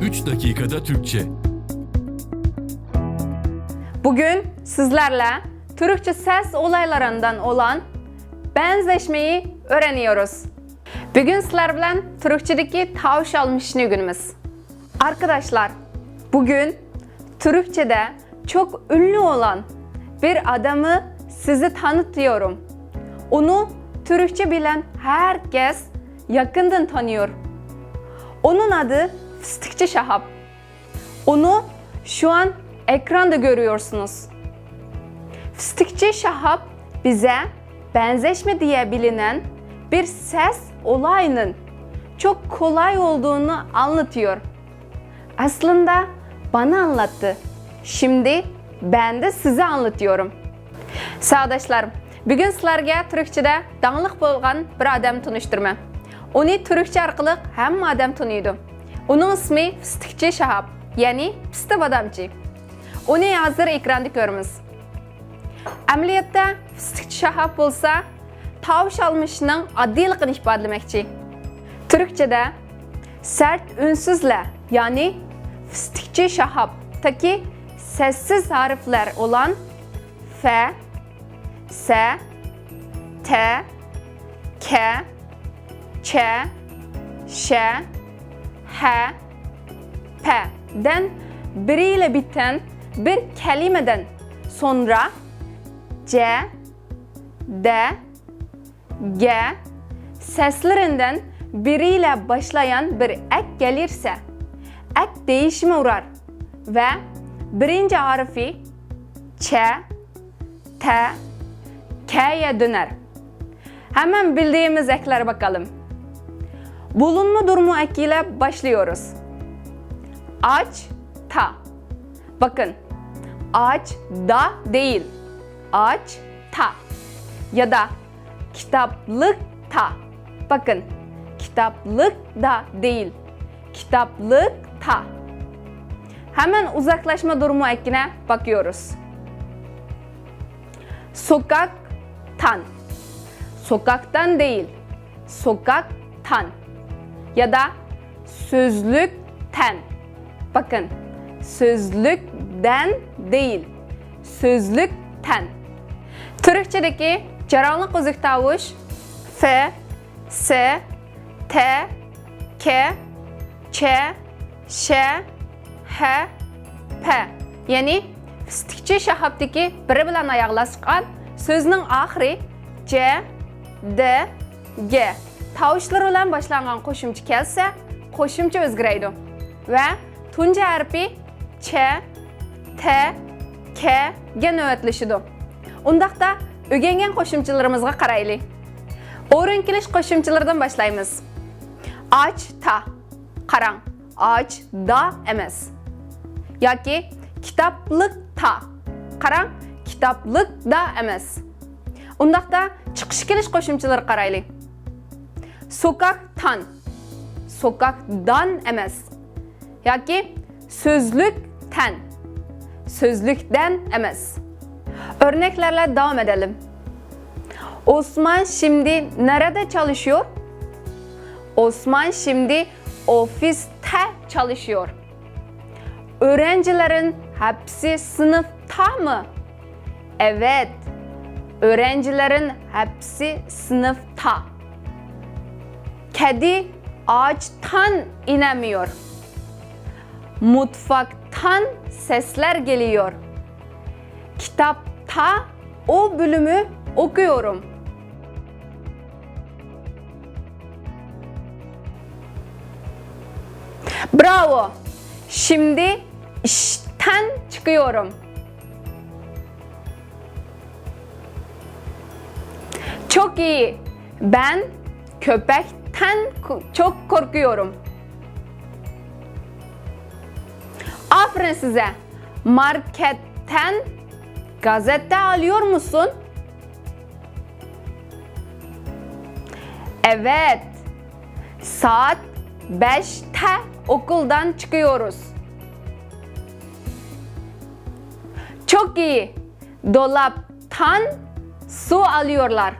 dakikada Türkçe. Bugün sizlerle Türkçe ses olaylarından olan benzeşmeyi öğreniyoruz. Bugün sizler bilen Türkçedeki tavuş almışını günümüz. Arkadaşlar, bugün Türkçede çok ünlü olan bir adamı size tanıtıyorum. Onu Türkçe bilen herkes yakından tanıyor. Onun adı Fıstıkçı Şahap. Onu şu an ekranda görüyorsunuz. Fıstıkçı Şahap bize benzeşme diye bilinen bir ses olayının çok kolay olduğunu anlatıyor. Aslında bana anlattı. Şimdi ben de size anlatıyorum. Sağdaşlarım, bugün sizlarga Türkçe'de danlıq bolğan bir adam tanıştırma. Onu Türkçe arkalık hem adam tanıydı. Onun ismi Fıstıkçı Şahap, yani Pista Badamcı. Onu hozir ekranda ko'ramiz. Amaliyotda Fıstıkçı Şahap bo'lsa, tovush olmishining oddiyligini ifodalamoqchi. Türkçede sert ünsüzle yani Fıstıkçı Şahap'taki sessiz harfler olan F, S, T, K, Ç, Ş, H, P'den biriyle biten bir kelimeden sonra C, D, G seslerinden biriyle başlayan bir ek gelirse ek değişime uğrar ve birinci harfi Ç, T, K'ye döner. Hemen bildiğimiz eklere bakalım. Bulunma durumu ekiyle başlıyoruz. Aç, ta. Bakın, aç, da değil. Aç, ta. Ya da kitaplık ta. Bakın, kitaplık da değil. Kitaplık ta. Hemen uzaklaşma durumu ekine bakıyoruz. Sokaktan. Sokaktan değil. Sokaktan. Ya da sözlükten. Bakın, sözlükten değil. Sözlükten. Türkçedeki caranlık uzak tavuş F, S, T, K, Ç, Ş, H, P. Yani fıstıkçı şahaptaki biri bilen ayaklaşkan sözünün ahiri C, D, G. Tavuşlar bilen başlangan qo'shimcha kelsa, qo'shimcha o'zgaraydi. Va tunji harfi Ç, T, K ga navbatlashadi. Undaqda o'rgangan qo'shimchalarımızga qaraylik. O'rin qo'shimchalaridan boshlaymiz. Aç ta. Qarang. Aç da emas. yoki kitoblik ta. Qarang, kitoblik da emas. Undaqda chiqish kelish qo'shimchalari qaraylik. Sokaktan. Sokakdan emas. yoki so'zlikdan. So'zlikdan emas. Örneklerle devam edelim. Osman şimdi nerede çalışıyor? Osman şimdi ofiste çalışıyor. Öğrencilerin hepsi sınıfta mı? Evet. Öğrencilerin hepsi sınıfta. Kedi ağaçtan inemiyor. Mutfaktan sesler geliyor. Kitapta o bölümü okuyorum. Bravo. Şimdi işten çıkıyorum. Çok iyi. Ben köpekten ko- çok korkuyorum. Aferin size. Marketten gazete alıyor musun? Evet. Saat 5'te okuldan çıkıyoruz. Çok iyi. Dolaptan su alıyorlar.